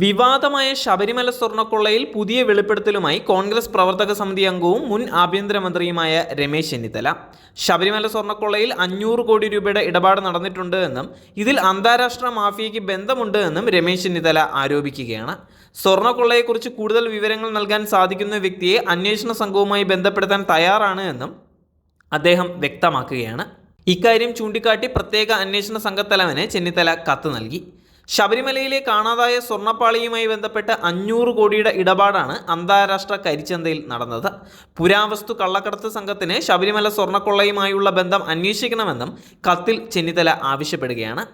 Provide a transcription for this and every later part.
വിവാദമായ ശബരിമല സ്വർണക്കൊള്ളയിൽ പുതിയ വെളിപ്പെടുത്തലുമായി കോൺഗ്രസ് പ്രവർത്തക സമിതി അംഗവും മുൻ ആഭ്യന്തരമന്ത്രിയുമായ രമേശ് ചെന്നിത്തല. ശബരിമല സ്വർണക്കൊള്ളയിൽ അഞ്ഞൂറ് കോടി രൂപയുടെ ഇടപാട് നടന്നിട്ടുണ്ട് എന്നും ഇതിൽ അന്താരാഷ്ട്ര മാഫിയയ്ക്ക് ബന്ധമുണ്ട് എന്നും രമേശ് ചെന്നിത്തല ആരോപിക്കുകയാണ്. സ്വർണക്കൊള്ളയെക്കുറിച്ച് കൂടുതൽ വിവരങ്ങൾ നൽകാൻ സാധിക്കുന്ന വ്യക്തിയെ അന്വേഷണ സംഘവുമായി ബന്ധപ്പെടുത്താൻ തയ്യാറാണ് എന്നും അദ്ദേഹം വ്യക്തമാക്കുകയാണ്. ഇക്കാര്യം ചൂണ്ടിക്കാട്ടി പ്രത്യേക അന്വേഷണ സംഘത്തലവന് ചെന്നിത്തല കത്ത് നൽകി. ശബരിമലയിലെ കാണാതായ സ്വർണപ്പാളിയുമായി ബന്ധപ്പെട്ട് അഞ്ഞൂറ് കോടിയുടെ ഇടപാടാണ് അന്താരാഷ്ട്ര കരിച്ചന്തയിൽ നടന്നത്. പുരാവസ്തു കള്ളക്കടത്ത് സംഘത്തിന് ശബരിമല സ്വർണക്കൊള്ളയുമായുള്ള ബന്ധം അന്വേഷിക്കണമെന്നും കത്തിൽ ചെന്നിത്തല ആവശ്യപ്പെടുകയാണ്.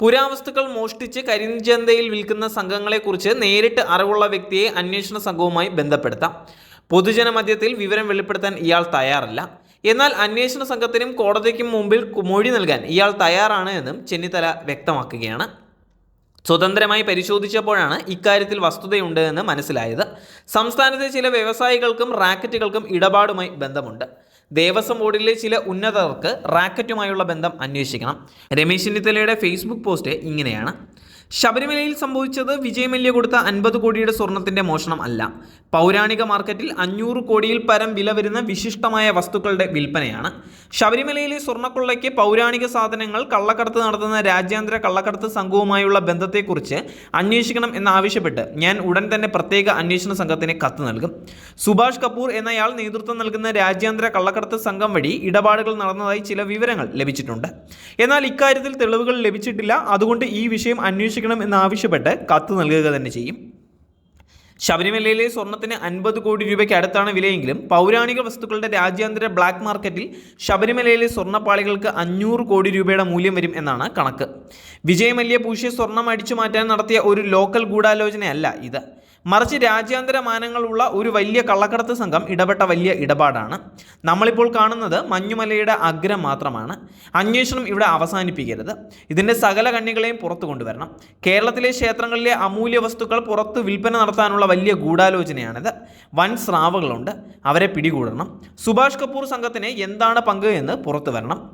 പുരാവസ്തുക്കൾ മോഷ്ടിച്ച് കരിഞ്ചന്തയിൽ വിൽക്കുന്ന സംഘങ്ങളെക്കുറിച്ച് നേരിട്ട് അറിവുള്ള വ്യക്തിയെ അന്വേഷണ സംഘവുമായി ബന്ധപ്പെടുത്താം. പൊതുജനമധ്യത്തിൽ വിവരം വെളിപ്പെടുത്താൻ ഇയാൾ തയ്യാറല്ല. എന്നാൽ അന്വേഷണ സംഘത്തിനും കോടതിക്കും മുമ്പിൽ മൊഴി നൽകാൻ ഇയാൾ തയ്യാറാണ് എന്നും ചെന്നിത്തല വ്യക്തമാക്കുകയാണ്. സ്വതന്ത്രമായി പരിശോധിച്ചപ്പോഴാണ് ഇക്കാര്യത്തിൽ വസ്തുതയുണ്ട് എന്ന് മനസ്സിലായത്. സംസ്ഥാനത്തെ ചില വ്യവസായികൾക്കും റാക്കറ്റുകൾക്കും ഇടപാടുമായി ബന്ധമുണ്ട്. ദേവസ്വം ബോർഡിലെ ചില ഉന്നതർക്ക് റാക്കറ്റുമായുള്ള ബന്ധം അന്വേഷിക്കണം. രമേശ് ചെന്നിത്തലയുടെ ഫേസ്ബുക്ക് പോസ്റ്റ് ഇങ്ങനെയാണ്. ശബരിമലയിൽ സംഭവിച്ചത് വിജയ് മല്യ കൊടുത്ത അൻപത് കോടിയുടെ സ്വർണത്തിന്റെ മോഷണം അല്ല. പൗരാണിക മാർക്കറ്റിൽ അഞ്ഞൂറ് കോടിയിൽ പരം വില വരുന്ന വിശിഷ്ടമായ വസ്തുക്കളുടെ വിൽപ്പനയാണ്. ശബരിമലയിലെ സ്വർണക്കൊള്ളയ്ക്ക് പൗരാണിക സാധനങ്ങൾ കള്ളക്കടത്ത് നടത്തുന്ന രാജ്യാന്തര കള്ളക്കടത്ത് സംഘവുമായുള്ള ബന്ധത്തെക്കുറിച്ച് അന്വേഷിക്കണം എന്നാവശ്യപ്പെട്ട് ഞാൻ ഉടൻ തന്നെ പ്രത്യേക അന്വേഷണ സംഘത്തിന് കത്ത് നൽകും. സുഭാഷ് കപൂർ എന്നയാൾ നേതൃത്വം നൽകുന്ന രാജ്യാന്തര കള്ളക്കടത്ത് സംഘം വഴി ഇടപാടുകൾ നടന്നതായി ചില വിവരങ്ങൾ ലഭിച്ചിട്ടുണ്ട്. എന്നാൽ ഇക്കാര്യത്തിൽ തെളിവുകൾ ലഭിച്ചിട്ടില്ല. അതുകൊണ്ട് ഈ വിഷയം അന്വേഷിക്കണം എന്നാവശ്യപ്പെട്ട് കത്ത് നൽകുക തന്നെ ചെയ്യും. ശബരിമലയിലെ സ്വർണത്തിന് അൻപത് കോടി രൂപയ്ക്ക് അടുത്താണ് വിലയെങ്കിലും പൗരാണിക വസ്തുക്കളുടെ രാജ്യാന്തര ബ്ലാക്ക് മാർക്കറ്റിൽ ശബരിമലയിലെ സ്വർണപ്പാളികൾക്ക് അഞ്ഞൂറ് കോടി രൂപയുടെ മൂല്യം വരും എന്നാണ് കണക്ക്. വിജയമല്യ പൂശിയ സ്വർണം അടിച്ചു മാറ്റാൻ നടത്തിയ ഒരു ലോക്കൽ ഗൂഢാലോചനയല്ല ഇത്. മറിച്ച് രാജ്യാന്തര മാനങ്ങളുള്ള ഒരു വലിയ കള്ളക്കടത്ത് സംഘം ഇടപെട്ട വലിയ ഇടപാടാണ്. നമ്മളിപ്പോൾ കാണുന്നത് മഞ്ഞുമലയുടെ അഗ്രം മാത്രമാണ്. അന്വേഷണം ഇവിടെ അവസാനിപ്പിക്കരുത്. ഇതിന്റെ സകല കണ്ണികളെയും പുറത്തു കൊണ്ടുവരണം. കേരളത്തിലെ ക്ഷേത്രങ്ങളിലെ അമൂല്യ വസ്തുക്കൾ പുറത്ത് വിൽപ്പന നടത്താനുള്ള വലിയ ഗൂഢാലോചനയാണിത്. വൻ സ്രാവുകളുണ്ട്. അവരെ പിടികൂടണം. സുഭാഷ് കപൂർ സംഘത്തിന് എന്താണ് പങ്ക് എന്ന് പുറത്തു വരണം.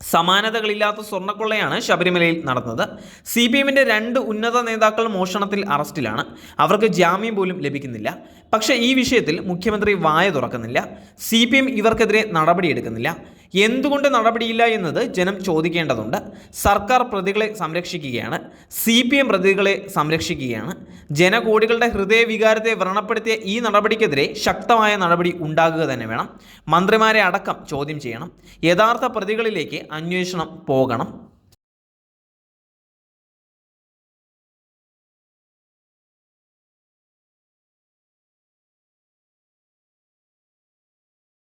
സമാനതകളില്ലാത്ത സ്വർണക്കൊള്ളയാണ് ശബരിമലയിൽ നടന്നത്. സി പി എമ്മിന്റെ രണ്ട് ഉന്നത നേതാക്കൾ മോഷണത്തിൽ അറസ്റ്റിലാണ്. അവർക്ക് ജാമ്യം പോലും ലഭിക്കുന്നില്ല. പക്ഷേ ഈ വിഷയത്തിൽ മുഖ്യമന്ത്രി വായ തുറക്കുന്നില്ല. സി പി എം ഇവർക്കെതിരെ നടപടിയെടുക്കുന്നില്ല. എന്തുകൊണ്ട് നടപടിയില്ല എന്നത് ജനം ചോദിക്കേണ്ടതുണ്ട്. സർക്കാർ പ്രതികളെ സംരക്ഷിക്കുകയാണ്. സി പി എം പ്രതികളെ സംരക്ഷിക്കുകയാണ്. ജനകോടികളുടെ ഹൃദയവികാരത്തെ വ്രണപ്പെടുത്തിയ ഈ നടപടിക്കെതിരെ ശക്തമായ നടപടി ഉണ്ടാകുക തന്നെ വേണം. മന്ത്രിമാരെ അടക്കം ചോദ്യം ചെയ്യണം. യഥാർത്ഥ പ്രതികളിലേക്ക് അന്വേഷണം പോകണം.